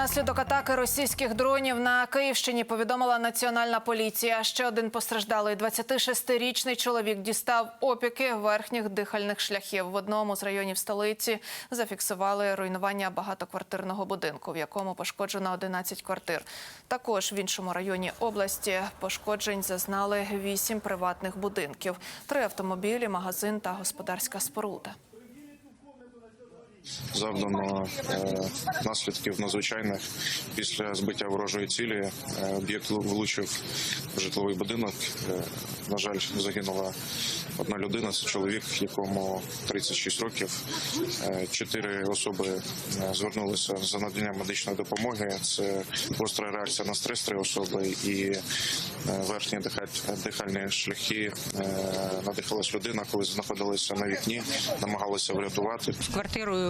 Внаслідок атаки російських дронів на Київщині. Повідомила національна поліція. Ще один постраждалий 26-річний чоловік дістав опіки верхніх дихальних шляхів. В одному з районів столиці зафіксували руйнування багатоквартирного будинку, в якому пошкоджено 11 квартир. Також в іншому районі області пошкоджень зазнали 8 приватних будинків, три автомобілі, магазин та господарська споруда. Завдано е, наслідків надзвичайних після збиття ворожої цілі. Е, Об'єкт влучив в житловий будинок. Е, На жаль, загинула одна людина. Це чоловік, якому 36 років. Чотири особи звернулися за наданням медичної допомоги. Це гостра реакція на стрес три особи і верхні дихаль- дихальні шляхи. Надихалась людина, коли знаходилися на вікні, намагалися врятувати. квартирою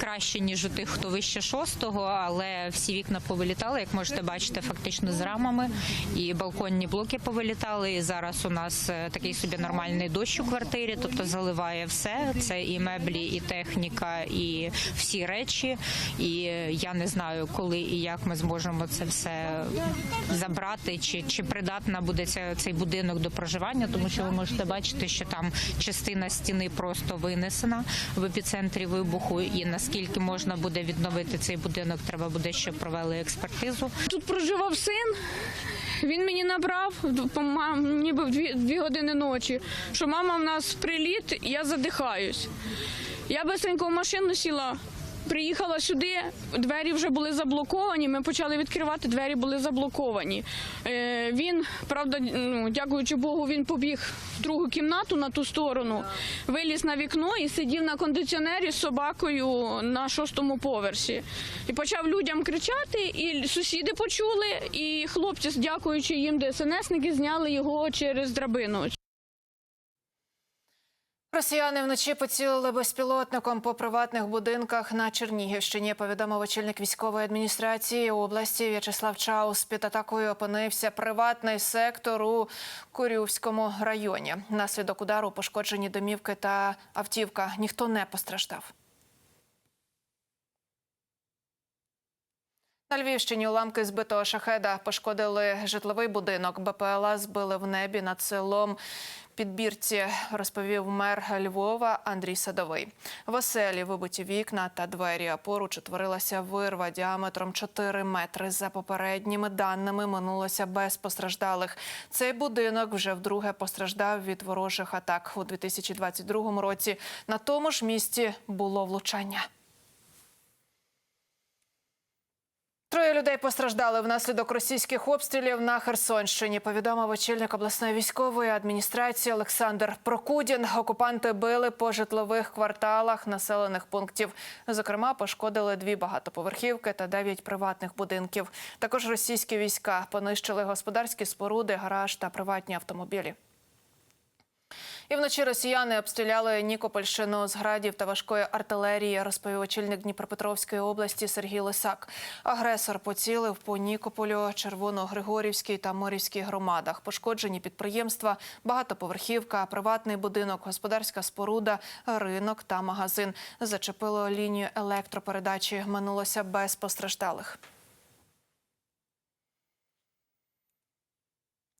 краще ніж у тих, хто вище шостого, але всі вікна повилітали, як можете бачити, фактично з рамами. І балконні блоки повилітали. І зараз у нас е, такий собі нормальний дощ у квартирі, тобто заливає все. Це і меблі, і техніка, і всі речі. І я не знаю, коли і як ми зможемо це все забрати, чи, чи придатна буде ця, цей будинок до проживання, тому що ви можете бачити, що там частина стіни просто винесена в епіцентрі вибуху, і наскільки можна буде відновити цей будинок, треба буде, щоб провели експертизу. Тут проживав син. Він мені набрав ніби в дві, дві години ночі, що мама в нас приліт, я задихаюсь. Я бисенько в машину сіла, приїхала сюди, двері вже були заблоковані. Ми почали відкривати, двері були заблоковані. Е, він, правда, ну, дякуючи Богу, він побіг в другу кімнату на ту сторону, виліз на вікно і сидів на кондиціонері з собакою на шостому поверсі. І почав людям кричати, і сусіди почули, і хлопці, дякуючи їм, ДСНСники, зняли його через драбину. Росіяни вночі поцілили безпілотником по приватних будинках на Чернігівщині. Повідомив очільник військової адміністрації області В'ячеслав Чаус. Під атакою опинився приватний сектор у Курювському районі. Наслідок удару пошкоджені домівки та автівка. Ніхто не постраждав. На Львівщині уламки збитого шахеда пошкодили житловий будинок. БПЛА збили в небі над селом Підбірці, розповів мер Львова Андрій Садовий. В оселі вибиті вікна та двері, а поруч утворилася вирва діаметром 4 метри. За попередніми даними минулося без постраждалих. Цей будинок вже вдруге постраждав від ворожих атак у 2022 році. На тому ж місці було влучання. Троє людей постраждали внаслідок російських обстрілів на Херсонщині. Повідомив очільник обласної військової адміністрації Олександр Прокудін. Окупанти били по житлових кварталах населених пунктів. Зокрема, пошкодили дві багатоповерхівки та дев'ять приватних будинків. Також російські війська понищили господарські споруди, гараж та приватні автомобілі. І вночі росіяни обстріляли Нікопольщину з градів та важкої артилерії, розповів очільник Дніпропетровської області Сергій Лисак. Агресор поцілив по Нікополю, Червоно-Григорівській та Морівській громадах. Пошкоджені підприємства, багатоповерхівка, приватний будинок, господарська споруда, ринок та магазин. Зачепило лінію електропередачі. Минулося без постраждалих.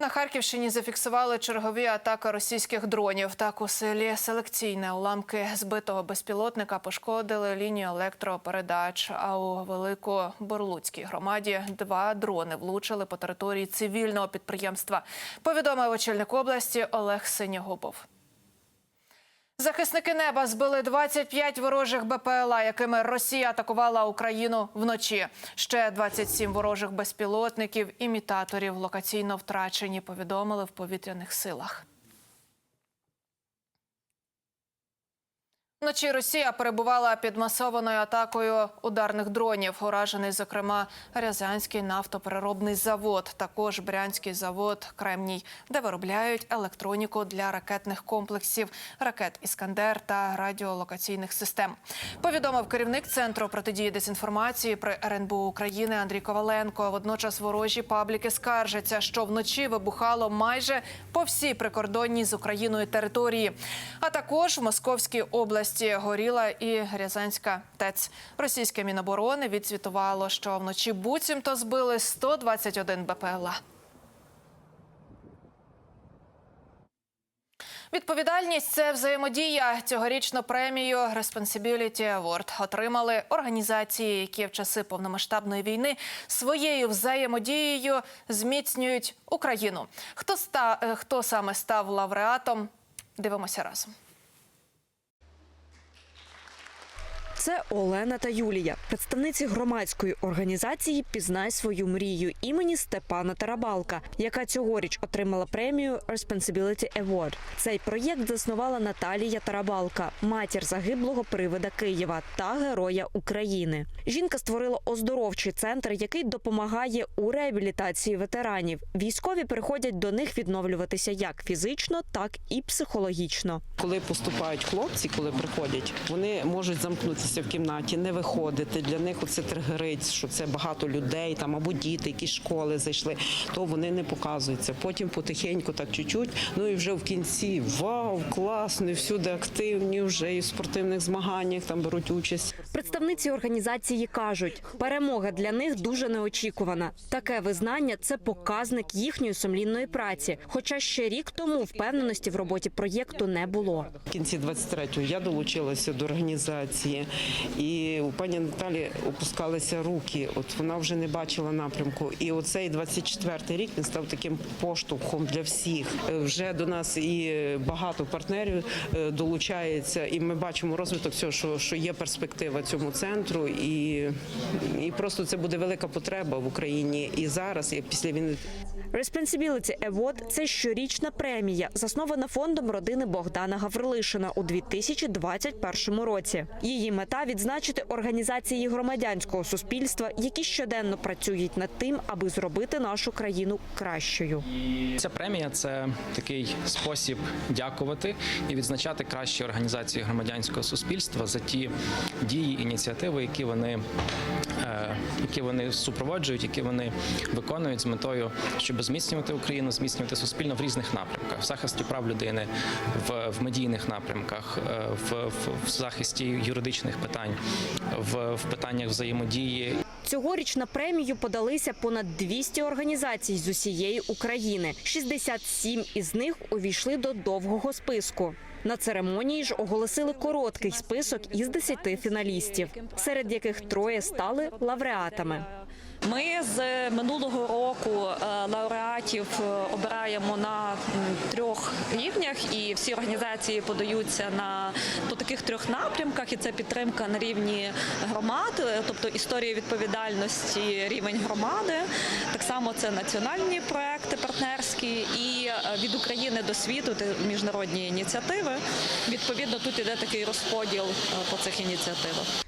На Харківщині зафіксували чергові атаки російських дронів. Так у селі Селекційне уламки збитого безпілотника пошкодили лінію електропередач. А у Великоборлуцькій громаді два дрони влучили по території цивільного підприємства. Повідомив очільник області Олег Синягубов. Захисники неба збили 25 ворожих БПЛА, якими Росія атакувала Україну вночі. Ще 27 ворожих безпілотників, імітаторів локаційно втрачені. Повідомили в повітряних силах. Вночі Росія перебувала під масованою атакою ударних дронів. Уражений, зокрема, Рязанський нафтопереробний завод, також Брянський завод Кремній, де виробляють електроніку для ракетних комплексів, ракет Іскандер та радіолокаційних систем. Повідомив керівник центру протидії дезінформації при РНБУ України Андрій Коваленко. Водночас ворожі пабліки скаржаться, що вночі вибухало майже по всій прикордонній з Україною території. А також в Московській області горіла і Рязанська ТЕЦ. Російське міноборони відзвітувало, що вночі буцімто збили 121 БПЛА. Відповідальність це взаємодія. Цьогорічну премію Responsibility Award отримали організації, які в часи повномасштабної війни своєю взаємодією зміцнюють Україну. Хто ста е, хто саме став лауреатом? Дивимося разом. Це Олена та Юлія, представниці громадської організації Пізнай свою мрію імені Степана Тарабалка, яка цьогоріч отримала премію Responsibility Award. Цей проєкт заснувала Наталія Тарабалка, матір загиблого привида Києва та героя України. Жінка створила оздоровчий центр, який допомагає у реабілітації ветеранів. Військові приходять до них відновлюватися як фізично, так і психологічно. Коли поступають хлопці, коли приходять, вони можуть замкнутися в кімнаті, не виходити. Для них оце тригерить, що це багато людей, там або діти, які школи зайшли, то вони не показуються. Потім потихеньку, так чуть-чуть. Ну і вже в кінці вау, класно, і всюди активні вже і в спортивних змаганнях там беруть участь. Представниці організації кажуть, перемога для них дуже неочікувана. Таке визнання це показник їхньої сумлінної праці. Хоча ще рік тому впевненості в роботі проєкту не було. В кінці 23-го я долучилася до організації, і у пані Наталі опускалися руки. От вона вже не бачила напрямку. І оцей 24-й рік він став таким поштовхом для всіх. Е, Вже до нас і багато партнерів е, долучається, і ми бачимо розвиток цього, що, що є перспектива цьому центру, і, і просто це буде велика потреба в Україні і зараз, і після війни. Responsibility Award – це щорічна премія, заснована фондом родини Богдана Гаврилишина у 2021 році. Її мета відзначити організації громадянського суспільства, які щоденно працюють над тим, аби зробити нашу країну кращою. Ця премія це такий спосіб дякувати і відзначати кращі організації громадянського суспільства за ті дії, ініціативи, які вони, які вони супроводжують, які вони виконують з метою, щоб зміцнювати Україну, зміцнювати суспільно в різних напрямках, в захисті прав людини, в, в медійних напрямках, е, в, в, в захисті юридичних питань, в, в питаннях взаємодії Цьогоріч на премію подалися понад 200 організацій з усієї України. 67 із них увійшли до довгого списку. На церемонії ж оголосили короткий список із 10 фіналістів, серед яких троє стали лауреатами. Ми з минулого року е, лауреатів е, обираємо на трьох рівнях, і всі організації подаються на по таких трьох напрямках. І це підтримка на рівні громад, е, тобто історія відповідальності, рівень громади. Так само це національні проекти партнерські і від України до світу міжнародні ініціативи. Відповідно, тут іде такий розподіл по цих ініціативах.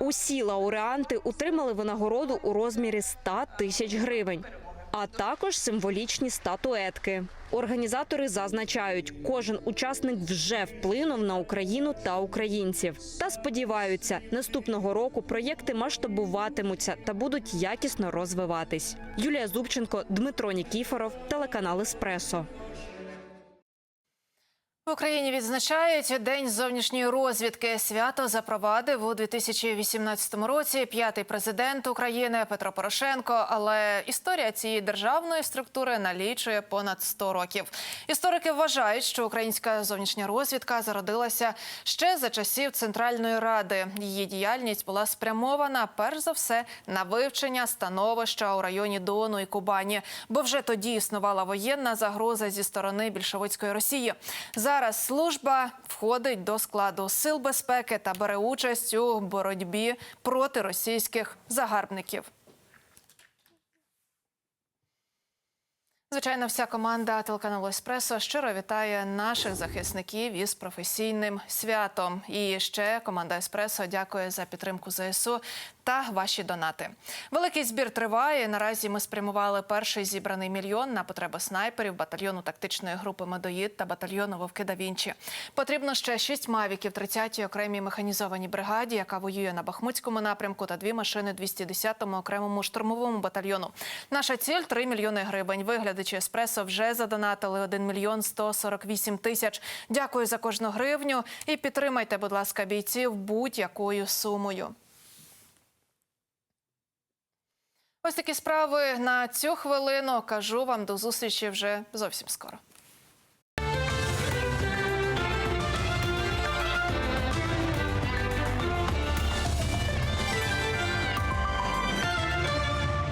Усі лауреанти отримали винагороду у розмірі 100 тисяч гривень, а також символічні статуетки. Організатори зазначають, кожен учасник вже вплинув на Україну та українців. Та сподіваються, наступного року проєкти масштабуватимуться та будуть якісно розвиватись. Юлія Зубченко, Дмитро Нікіфоров, телеканал Еспресо. В Україні відзначають День зовнішньої розвідки. Свято запровадив у 2018 році п'ятий президент України Петро Порошенко. Але історія цієї державної структури налічує понад 100 років. Історики вважають, що українська зовнішня розвідка зародилася ще за часів Центральної Ради. Її діяльність була спрямована перш за все на вивчення становища у районі Дону і Кубані, бо вже тоді існувала воєнна загроза зі сторони більшовицької Росії. Зараз служба входить до складу сил безпеки та бере участь у боротьбі проти російських загарбників. Звичайно, вся команда телеканалу Еспресо щиро вітає наших захисників із професійним святом. І ще команда Еспресо дякує за підтримку ЗСУ та ваші донати. Великий збір триває. Наразі ми спрямували перший зібраний мільйон на потреби снайперів, батальйону тактичної групи Медоїд та батальйону Вовки да Вінчі. Потрібно ще шість мавіків 30-й окремій механізованій бригаді, яка воює на Бахмутському напрямку, та дві машини 210-му окремому штурмовому батальйону. Наша ціль 3 мільйони гривень. Виглядачі еспресо вже задонатили 1 мільйон 148 тисяч. Дякую за кожну гривню і підтримайте, будь ласка, бійців будь-якою сумою. Ось такі справи на цю хвилину. Кажу вам до зустрічі вже зовсім скоро.